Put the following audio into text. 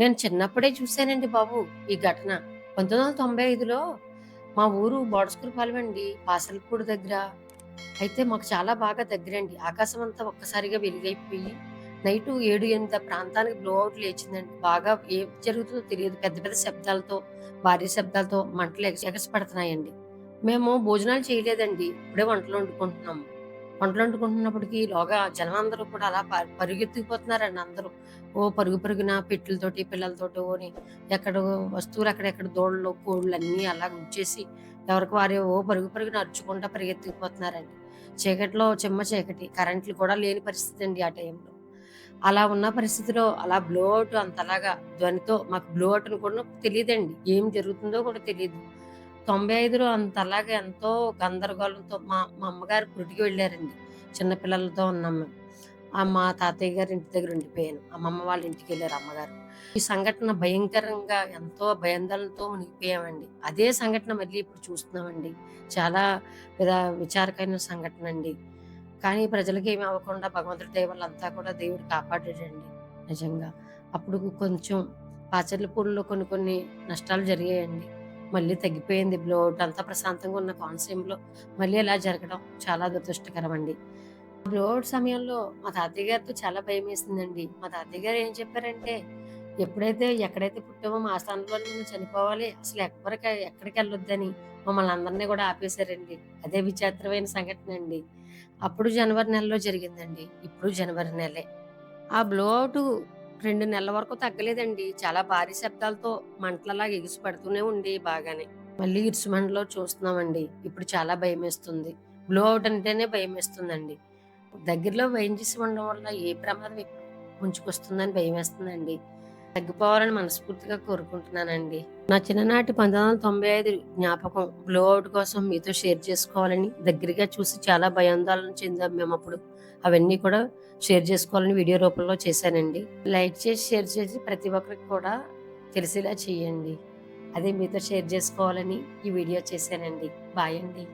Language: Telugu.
నేను చిన్నప్పుడే చూశానండి బాబు ఈ ఘటన. 1995లో మా ఊరు బోడస్కూరుపాలెం అండి. పాసలపూడి దగ్గర. అయితే మాకు చాలా బాగా దగ్గరండి. ఆకాశం అంతా ఒక్కసారిగా వెలుగైపోయి నైటు 7, 8 ప్రాంతానికి బ్లో అవుట్ లేచిందండి. బాగా ఏం జరుగుతుందో తెలియదు. పెద్ద పెద్ద శబ్దాలతో, భారీ శబ్దాలతో మంటలు ఎగసి ఎగసిపడుతున్నాయండి. మేము భోజనాలు చేయలేదండి. ఇప్పుడే వంటలు వండుకుంటున్నాము. వంటలు వండుకుంటున్నప్పటికీ లోగా జనం అందరూ కూడా అలా పరుగెత్తుకుపోతున్నారండి అందరూ. ఓ పరుగు పరుగున పెట్టెలతోటి, ఓని ఎక్కడో వస్తువులు అక్కడెక్కడ దూడలు, కోళ్ళు అన్నీ అలా ఉంచేసి ఎవరికి వారే ఓ పరుగు పరుగున అరుచుకుంటా పరిగెత్తుకుపోతున్నారండి. చీకట్లో చిమ్మ చీకటి. కరెంట్లు కూడా లేని పరిస్థితి అండి ఆ టైంలో. అలా ఉన్న పరిస్థితిలో అలా బ్లో అవుట్ అంతలాగా ధ్వనితో మాకు బ్లో అవుట్ అని కూడా తెలియదండి ఏం జరుగుతుందో కూడా తెలియదు తెలీదు. 95లో అంతలాగా ఎంతో గందరగోళంతో మా మా అమ్మగారు గుడికి వెళ్ళారండి. చిన్న పిల్లలతో ఉన్నాం మేము. మా తాతయ్య గారి ఇంటి దగ్గర ఉండిపోయాను. అమ్మమ్మ వాళ్ళ ఇంటికెళ్ళారు అమ్మగారు. ఈ సంఘటన భయంకరంగా ఎంతో భయాందోళనతో మునిగిపోయామండి. అదే సంఘటన మళ్ళీ ఇప్పుడు చూస్తున్నామండి. చాలా విధ విచారకరమైన సంఘటన అండి. కానీ ప్రజలకి ఏమి అవ్వకుండా భగవంతుడి దేవుళ్ళు అంతా కూడా దేవుడు కాపాడాడండి నిజంగా. అప్పుడు కొంచెం పాచర్లపూడిలో కొన్ని కొన్ని నష్టాలు జరిగాయండి. మళ్ళీ తగ్గిపోయింది బ్లోట్ అంతా ప్రశాంతంగా ఉన్న కోనసీమలో మళ్ళీ ఇలా జరగడం చాలా దురదృష్టకరం అండి. బ్లోట్ సమయంలో మా తాతయ్య గారితో చాలా భయమేసిందండి. మా తాతయ్య గారు ఏం చెప్పారంటే, "ఎప్పుడైతే ఎక్కడైతే పుట్టామో మా స్థానంలో నువ్వు చనిపోవాలి. అసలు ఎప్పటిక ఎక్కడికి వెళ్ళొద్దని మమ్మల్ని అందరిని కూడా ఆపేశారండి. అదే విచిత్రమైన సంఘటన అండి. అప్పుడు జనవరి నెలలో జరిగిందండి. ఇప్పుడు జనవరి నెలే. ఆ బ్లో అవుట్ రెండు నెలల వరకు తగ్గలేదండి. చాలా భారీ శబ్దాలతో మంటలలా ఎగిసి పడుతూనే ఉండి బాగానే. మళ్ళీ ఇరుసుమండలో చూస్తున్నామండి. ఇప్పుడు చాలా భయమేస్తుంది. బ్లో అవుట్ అంటేనే భయమేస్తుందండి. దగ్గరలో వేయించేసి ఉండడం వల్ల ఏ ప్రమాదం ఎప్పుడు ముంచుకొస్తుందని అండి తగ్గిపోవాలని మనస్ఫూర్తిగా కోరుకుంటున్నానండి. నా చిన్ననాటి 1995 జ్ఞాపకం బ్లో అవుట్ కోసం మీతో షేర్ చేసుకోవాలని దగ్గరగా చూసి చాలా భయాందోళన చెందాం మేమప్పుడు. అవన్నీ కూడా షేర్ చేసుకోవాలని వీడియో రూపంలో చేశానండి. లైక్ చేసి, షేర్ చేసి ప్రతి ఒక్కరికి కూడా తెలిసేలా చేయండి. అదే మీతో షేర్ చేసుకోవాలని ఈ వీడియో చేశానండి. బాయ్ అండి.